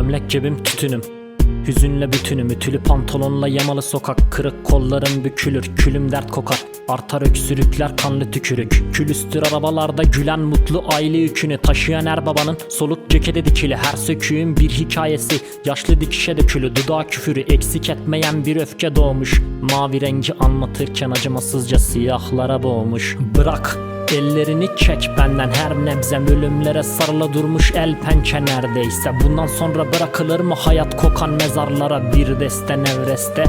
Gömlek cebim tütünüm. Hüzünle bütünüm ütülü pantolonla yamalı sokak. Kırık kollarım bükülür külüm dert kokar. Artar öksürükler kanlı tükürük. Külüstür arabalarda gülen mutlu aile yükünü Taşıyan er babanın soluk ceketi dikili Her söküğün bir hikayesi. Yaşlı dikişe dökülü dudağı küfürü Eksik etmeyen bir öfke doğmuş. Mavi rengi anlatırken acımasızca siyahlara boğmuş. Bırak Ellerini çek benden her nebzem ölümlere sarıla durmuş el pençe neredeyse. Bundan sonra bırakılır mı hayat kokan mezarlara bir deste nevreste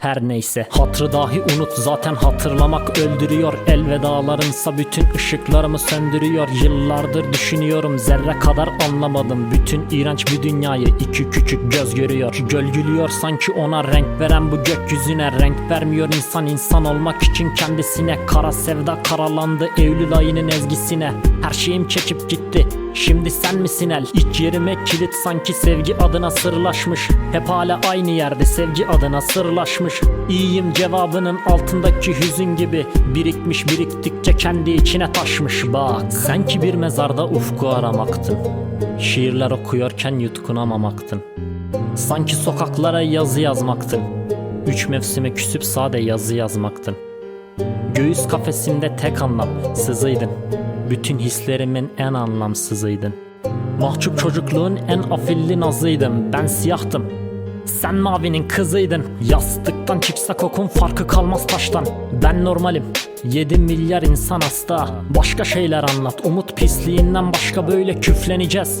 her neyse Hatrı dahi unut. Zaten hatırlamak öldürüyor. Elvedalarınsa bütün ışıklarımı söndürüyor. Yıllardır düşünüyorum zerre kadar anlamadım. Bütün iğrenç bir dünyayı iki küçük göz görüyor. Göl gülüyor sanki ona renk veren bu gökyüzüne. Renk vermiyor insan insan olmak için kendisine. Kara sevda karalandı Eylül ayının ezgisine. Her şeyim çekip gitti Şimdi sen misin el? İç yerime kilit sanki sevgi adına sırlaşmış. Hep hala aynı yerde sevgi adına sırlaşmış. İyiyim cevabının altındaki hüzün gibi. Birikmiş biriktikçe kendi içine taşmış. Bak sanki bir mezarda ufku aramaktın. Şiirler okuyorken yutkunamamaktın. Sanki sokaklara yazı yazmaktın. Üç mevsime küsüp sade yazı yazmaktın. Göğüs kafesimde tek anlam sızıydın Bütün hislerimin en anlamsızıydın Mahcup çocukluğun en afilli nazıydım. Ben siyahtım. Sen mavinin kızıydın. Yastıktan çıksa kokun farkı kalmaz taştan. Ben normalim. 7 milyar insan hasta. Başka şeyler anlat. Umut pisliğinden başka böyle küfleneceğiz.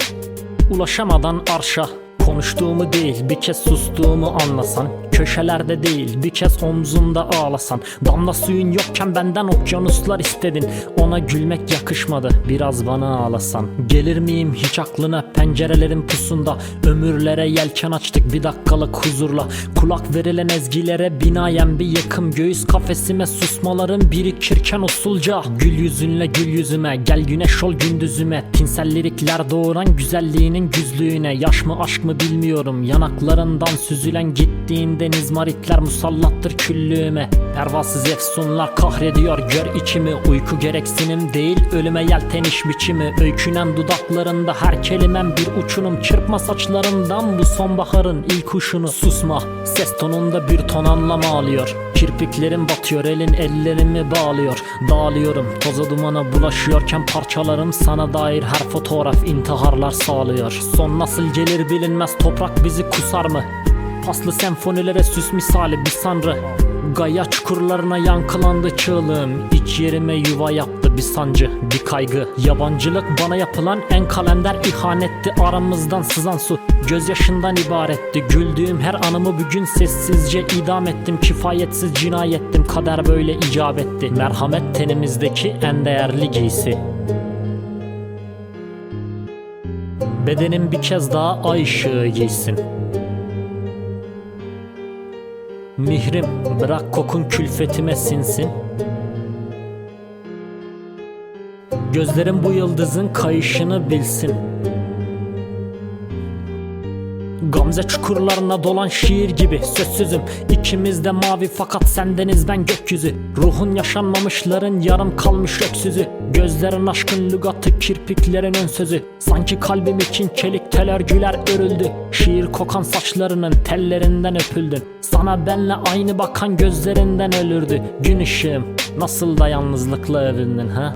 Ulaşamadan arşa Konuştuğumu değil bir kez sustuğumu anlasan. Köşelerde değil bir kez omzumda ağlasan. Damla suyun yokken benden okyanuslar istedin. Ona gülmek yakışmadı biraz bana ağlasan. Gelir miyim hiç aklına? Pencerelerin pusunda. Ömürlere yelken açtık bir dakikalık huzurla. Kulak verilen ezgilere binayen bir yakım Göğüs kafesime susmaların birikirken usulca. Gül yüzünle gül yüzüme gel güneş ol gündüzüme. Tinsel lirikler doğuran güzelliğinin güzlüğüne. Yaş mı aşk mı bilmiyorum. Yanaklarından süzülen gittiğin deniz maritler musallattır küllüğüme. Pervasız efsunlar kahrediyor gör içimi. Uyku gereksinim değil ölüme yelteniş biçimi. Öykünen dudaklarında her kelimem bir uçunum. Çırpma saçlarından bu sonbaharın ilk uşunu Susma ses tonunda bir ton anlam alıyor. Kirpiklerim batıyor elin ellerimi bağlıyor. Dağılıyorum toza dumana bulaşıyorken parçalarım sana dair her fotoğraf intiharlar sağlıyor. Son nasıl gelir bilinmez toprak bizi kusar mı? Paslı senfonilere süs misali bir sanrı. Gaya çukurlarına yankılandı çığlığım. İç yerime yuva yaptı bir sancı bir kaygı. Yabancılık bana yapılan en kalender ihanetti. Aramızdan sızan su gözyaşından ibaretti. Güldüğüm her anımı bugün sessizce idam ettim. Kifayetsiz cinayettim. Kader böyle icap etti. Merhamet tenimizdeki en değerli giysi Bedenim bir kez daha ay ışığı giysin Mihrim bırak kokun külfetime sinsin. Gözlerim bu yıldızın kayışını bilsin Gamze çukurlarına dolan şiir gibi sözsüzüm. İkimiz de mavi fakat sendeniz ben gökyüzü. Ruhun yaşanmamışların yarım kalmış öksüzü. Gözlerin aşkın lügatı kirpiklerin ön sözü. Sanki kalbim için çelik tel örgüler örüldü. Şiir kokan saçlarının tellerinden öpüldün Sana benle aynı bakan gözlerinden ölürdü. Gün ışığım nasıl da yalnızlıkla övündün ha